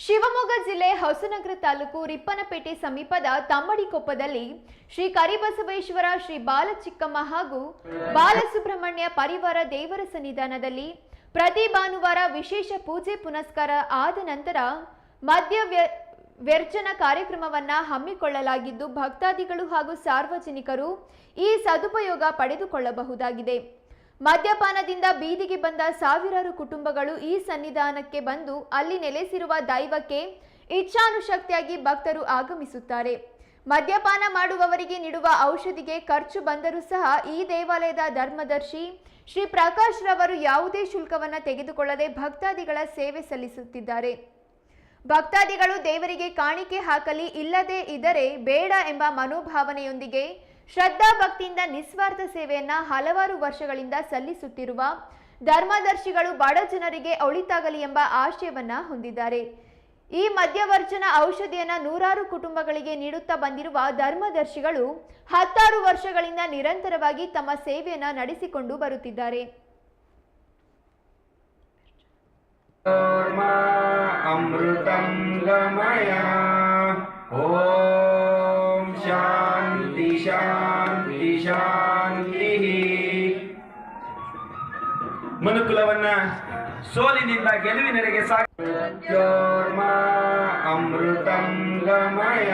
ಶಿವಮೊಗ್ಗ ಜಿಲ್ಲೆ ಹೊಸನಗರ ತಾಲೂಕು ರಿಪ್ಪನಪೇಟೆ ಸಮೀಪದ ತಮ್ಮಡಿಕೊಪ್ಪದಲ್ಲಿ ಶ್ರೀ ಕರಿಬಸವೇಶ್ವರ ಶ್ರೀ ಬಾಲಚಿಕ್ಕಮ್ಮ ಹಾಗೂ ಬಾಲಸುಬ್ರಹ್ಮಣ್ಯ ಪರಿವಾರ ದೇವರ ಸನ್ನಿಧಾನದಲ್ಲಿ ಪ್ರತಿ ಭಾನುವಾರ ವಿಶೇಷ ಪೂಜೆ ಪುನಸ್ಕಾರ ಆದ ನಂತರ ಮದ್ಯ ವ್ಯ- ವ್ಯರ್ಜನ ಕಾರ್ಯಕ್ರಮವನ್ನ ಹಮ್ಮಿಕೊಳ್ಳಲಾಗಿದ್ದು ಭಕ್ತಾದಿಗಳು ಹಾಗೂ ಸಾರ್ವಜನಿಕರು ಈ ಸದುಪಯೋಗ ಪಡೆದುಕೊಳ್ಳಬಹುದಾಗಿದೆ. ಮದ್ಯಪಾನದಿಂದ ಬೀದಿಗೆ ಬಂದ ಸಾವಿರಾರು ಕುಟುಂಬಗಳು ಈ ಸನ್ನಿಧಾನಕ್ಕೆ ಬಂದು ಅಲ್ಲಿ ನೆಲೆಸಿರುವ ದೈವಕ್ಕೆ ಇಚ್ಛಾನುಶಕ್ತಿಯಾಗಿ ಭಕ್ತರು ಆಗಮಿಸುತ್ತಾರೆ. ಮದ್ಯಪಾನ ಮಾಡುವವರಿಗೆ ನೀಡುವ ಔಷಧಿಗೆ ಖರ್ಚು ಬಂದರೂ ಸಹ ಈ ದೇವಾಲಯದ ಧರ್ಮದರ್ಶಿ ಶ್ರೀ ಪ್ರಕಾಶ್ ರವರು ಯಾವುದೇ ಶುಲ್ಕವನ್ನು ತೆಗೆದುಕೊಳ್ಳದೆ ಭಕ್ತಾದಿಗಳ ಸೇವೆ ಸಲ್ಲಿಸುತ್ತಿದ್ದಾರೆ. ಭಕ್ತಾದಿಗಳು ದೇವರಿಗೆ ಕಾಣಿಕೆ ಹಾಕಲಿ ಇಲ್ಲದೇ ಇದ್ದರೆ ಬೇಡ ಎಂಬ ಮನೋಭಾವನೆಯೊಂದಿಗೆ ಶ್ರದ್ಧಾ ಭಕ್ತಿಯಿಂದ ನಿಸ್ವಾರ್ಥ ಸೇವೆಯನ್ನ ಹಲವಾರು ವರ್ಷಗಳಿಂದ ಸಲ್ಲಿಸುತ್ತಿರುವ ಧರ್ಮದರ್ಶಿಗಳು ಬಡ ಜನರಿಗೆ ಒಳಿತಾಗಲಿ ಎಂಬ ಆಶಯವನ್ನ ಹೊಂದಿದ್ದಾರೆ. ಈ ಮಧ್ಯವರ್ಜನ ಔಷಧಿಯನ್ನ ನೂರಾರು ಕುಟುಂಬಗಳಿಗೆ ನೀಡುತ್ತಾ ಬಂದಿರುವ ಧರ್ಮದರ್ಶಿಗಳು ಹತ್ತಾರು ವರ್ಷಗಳಿಂದ ನಿರಂತರವಾಗಿ ತಮ್ಮ ಸೇವೆಯನ್ನ ನಡೆಸಿಕೊಂಡು ಬರುತ್ತಿದ್ದಾರೆ. ಅಮೃತಂ ಓ ಶಾಂತಿ ಶಾಂತಿಃ ಮನುಕುಲವನ್ನ ಸೋಲಿನಿಂದ ಗೆಲುವಿನೆಡೆಗೆ ಸಾಗೋರ್ಮ ಅಮೃತಂ ಗಮಯ